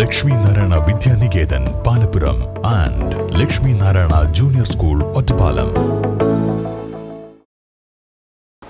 Lakshmi Narayana Vidyaniketan Palappuram and Lakshmi Narayana junior school Ottapalam.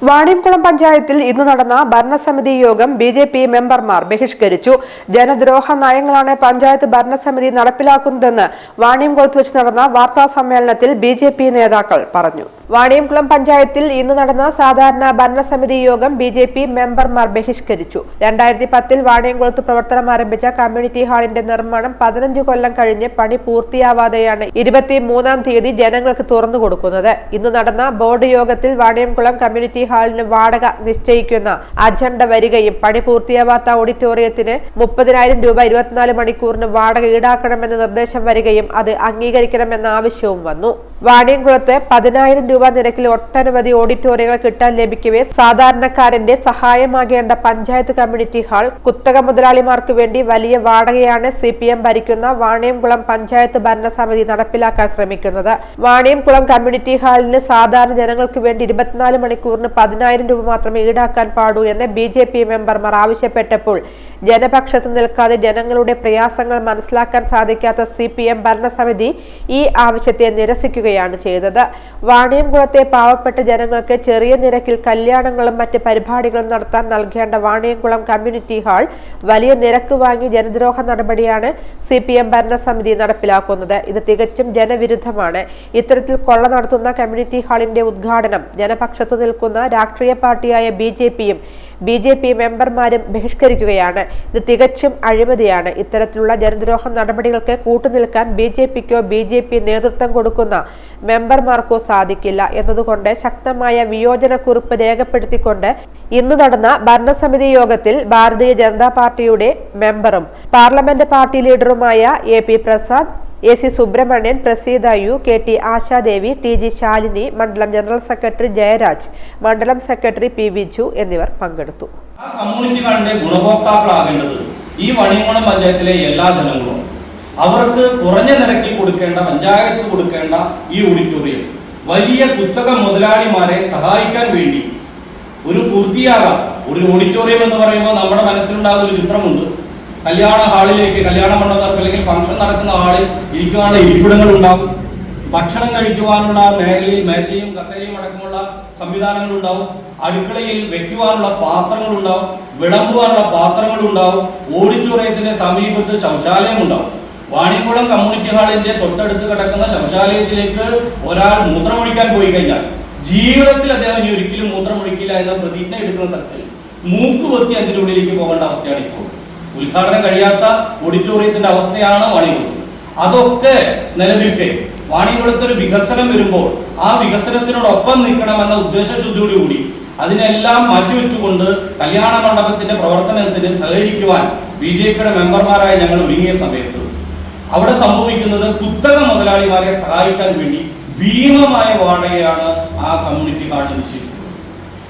Vaniyamkulam പഞ്ചായത്തിൽ ഇന്ന് നടന്ന ഭരണസമിതി യോഗം ബി ജെ പി മെമ്പർമാർ ബഹിഷ്കരിച്ചു. ജനദ്രോഹ നയങ്ങളാണ് പഞ്ചായത്ത് ഭരണസമിതി നടപ്പിലാക്കുന്നതെന്ന് വാണിയംകുളത്ത് വെച്ച് നടന്ന വാർത്താ സമ്മേളനത്തിൽ ബി നേതാക്കൾ പറഞ്ഞു. വാണിയംകുളം പഞ്ചായത്തിൽ ഇന്ന് നടന്ന സാധാരണ ഭരണസമിതി യോഗം ബി ജെ പി മെമ്പർമാർ ബഹിഷ്കരിച്ചു. രണ്ടായിരത്തി പത്തിൽ വാണിയംകുളത്ത് പ്രവർത്തനം ആരംഭിച്ച കമ്മ്യൂണിറ്റി ഹാളിന്റെ നിർമ്മാണം പതിനഞ്ച് കൊല്ലം കഴിഞ്ഞ് പണി പൂർത്തിയാവാതെയാണ് ഇരുപത്തി മൂന്നാം തീയതി ജനങ്ങൾക്ക് തുറന്നു കൊടുക്കുന്നത്. ഇന്ന് നടന്ന ബോർഡ് യോഗത്തിൽ വാണിയംകുളം കമ്മ്യൂണിറ്റി ഹാളിന് വാടക നിശ്ചയിക്കുന്ന അജണ്ട വരികയും പണി പൂർത്തിയാവാത്ത ഓഡിറ്റോറിയത്തിന് മുപ്പതിനായിരം രൂപ ഇരുപത്തിനാല് മണിക്കൂറിന് വാടക ഈടാക്കണമെന്ന നിർദ്ദേശം വരികയും അത് അംഗീകരിക്കണമെന്ന ആവശ്യവും വന്നു. വാണിയംകുളത്ത് പതിനായിരം രൂപ നിരക്കിൽ ഒട്ടനവധി ഓഡിറ്റോറിയങ്ങൾ കിട്ടാൻ ലഭിക്കവേ സാധാരണക്കാരന്റെ സഹായമാകേണ്ട പഞ്ചായത്ത് കമ്മ്യൂണിറ്റി ഹാൾ കുത്തക മുതലാളിമാർക്ക് വേണ്ടി വലിയ വാടകയാണ് സി പി എം ഭരിക്കുന്ന വാണിയംകുളം പഞ്ചായത്ത് ഭരണസമിതി നടപ്പിലാക്കാൻ ശ്രമിക്കുന്നത്. വാണിയംകുളം കമ്മ്യൂണിറ്റി ഹാളിന് സാധാരണ ജനങ്ങൾക്ക് വേണ്ടി ഇരുപത്തിനാല് മണിക്കൂറിന് പതിനായിരം രൂപ മാത്രമേ ഈടാക്കാൻ പാടൂ എന്ന് ബി ജെ പി മെമ്പർമാർ ആവശ്യപ്പെട്ടപ്പോൾ ജനപക്ഷത്ത് നിൽക്കാതെ ജനങ്ങളുടെ പ്രയാസങ്ങൾ മനസ്സിലാക്കാൻ സാധിക്കാത്ത സി പി എം ഭരണസമിതി ഈ ആവശ്യത്തെ നിരസിക്കുകയാണ്. ചെയ്തത്. വാണിയംകുളത്തെ പാവപ്പെട്ട ജനങ്ങൾക്ക് ചെറിയ നിരക്കിൽ കല്യാണങ്ങളും മറ്റ് പരിപാടികളും നടത്താൻ നൽകേണ്ട വാണിയംകുളം കമ്മ്യൂണിറ്റി ഹാൾ വലിയ നിരക്ക് വാങ്ങി ജനദ്രോഹ നടപടിയാണ് സി പി എം ഭരണസമിതി നടപ്പിലാക്കുന്നത്. ഇത് തികച്ചും ജനവിരുദ്ധമാണ്. ഇത്തരത്തിൽ കൊള്ള നടത്തുന്ന കമ്മ്യൂണിറ്റി ഹാളിന്റെ ഉദ്ഘാടനം ജനപക്ഷത്തു നിൽക്കുന്ന രാഷ്ട്രീയ പാർട്ടിയായ ബി ജെ പിയും ബി ജെ പി മെമ്പർമാരും ബഹിഷ്കരിക്കുകയാണ്. ഇത് തികച്ചും അഴിമതിയാണ്. ഇത്തരത്തിലുള്ള ജനദ്രോഹ നടപടികൾക്ക് കൂട്ടുനിൽക്കാൻ ബി ജെ പിക്കോ ബി ജെ പി നേതൃത്വം കൊടുക്കുന്ന മെമ്പർമാർക്കോ സാധിക്കില്ല എന്നതുകൊണ്ട് ശക്തമായ വിയോജന കുറിപ്പ് രേഖപ്പെടുത്തിക്കൊണ്ട് ഇന്ന് നടന്ന ഭരണസമിതി യോഗത്തിൽ ഭാരതീയ ജനതാ പാർട്ടിയുടെ മെമ്പറും parliament party ലീഡറുമായ A P Prasad A C Subramanian Praseetha U K T Ashadevi T G Shalini മണ്ഡലം ജനറൽ സെക്രട്ടറി ജയരാജ് മണ്ഡലം സെക്രട്ടറി പി വിജു എന്നിവർ പങ്കെടുത്തു. ഗുണഭോക്താക്കളാകേണ്ടത് ഈ വണിയംകുളം പഞ്ചായത്തിലെ എല്ലാ ജനങ്ങളും. അവർക്ക് കുറഞ്ഞ നിരക്കിൽ കൊടുക്കേണ്ട പഞ്ചായത്ത് കൊടുക്കേണ്ട ഈ ഓഡിറ്റോറിയം വലിയ കുത്തക മുതലാളിമാരെ സഹായിക്കാൻ വേണ്ടി ഒരു പൂർത്തിയാകാം ഒരു ഓഡിറ്റോറിയം എന്ന് പറയുമ്പോൾ നമ്മുടെ മനസ്സിലുണ്ടാകുന്ന ഒരു ചിത്രമുണ്ട്. കല്യാണ ഹാളിലേക്ക് കല്യാണ മണ്ഡപം അല്ലെങ്കിൽ ഫംഗ്ഷൻ നടക്കുന്ന ഹാളിൽ ഇരിക്കാനുള്ള ഇരിപ്പിടങ്ങൾ ഉണ്ടാവും. ഭക്ഷണം കഴിക്കുവാനുള്ള മേഖലയിൽ മേശയും കസേരയും അടക്കമുള്ള സംവിധാനങ്ങൾ ഉണ്ടാവും. അടുക്കളയിൽ വെക്കുവാനുള്ള പാത്രങ്ങൾ ഉണ്ടാവും. വിളമ്പുവാനുള്ള പാത്രങ്ങൾ ഉണ്ടാവും. ഓഡിറ്റോറിയത്തിന്റെ സമീപത്ത് ശൗചാലയം ഉണ്ടാവും. വാണിക്കുളം കമ്മ്യൂണിറ്റി ഹാളിന്റെ തൊട്ടടുത്ത് കിടക്കുന്ന ശൗചാലയത്തിലേക്ക് ഒരാൾ മൂത്രമൊഴിക്കാൻ പോയി കഴിഞ്ഞാൽ ജീവിതത്തിൽ അദ്ദേഹം ഇനി ഒരിക്കലും മൂത്രമൊഴിക്കില്ല എന്ന പ്രതിജ്ഞ എടുക്കുന്ന തരത്തിൽ മൂക്ക് പൊത്തി അതിന്റെ ഉള്ളിലേക്ക് പോകേണ്ട അവസ്ഥയാണ് ഇപ്പോൾ. ഉദ്ഘാടനം കഴിയാത്ത ഓഡിറ്റോറിയത്തിന്റെ അവസ്ഥയാണ് വാണിയംകുളം അതൊക്കെ നിലനിൽക്കെ. വാണിയംകുളത്ത് ഒരു വികസനം വരുമ്പോൾ ആ വികസനത്തിനോടൊപ്പം നിൽക്കണമെന്ന ഉദ്ദേശശുദ്ധിയോടുകൂടി അതിനെല്ലാം മാറ്റിവെച്ചുകൊണ്ട് കല്യാണ മണ്ഡപത്തിന്റെ പ്രവർത്തനത്തിന് സഹകരിക്കുവാൻ ബി ജെ പിയുടെ മെമ്പർമാരായ ഞങ്ങൾ ഒരുങ്ങിയ സമയത്ത് അവിടെ സംഭവിക്കുന്നത് കുത്തക മുതലാളിമാരെ സഹായിക്കാൻ വേണ്ടി ഭീമമായ വാടകയാണ് ആ കമ്മ്യൂണിറ്റി കാർഡ് നിശ്ചയിച്ചിട്ടുള്ളത്.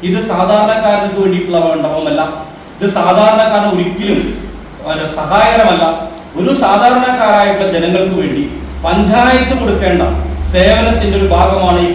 ഇത് സാധാരണക്കാരർക്ക് വേണ്ടിയിട്ടുള്ള മണ്ഡപമല്ല. ഇത് സാധാരണക്കാരൻ ഒരിക്കലും ഒരു സഹായകരമല്ല. ഒരു സാധാരണക്കാരായിട്ടുള്ള ജനങ്ങൾക്ക് വേണ്ടി പഞ്ചായത്ത് കൊടുക്കേണ്ട സേവനത്തിന്റെ ഒരു ഭാഗമാണ് ഈ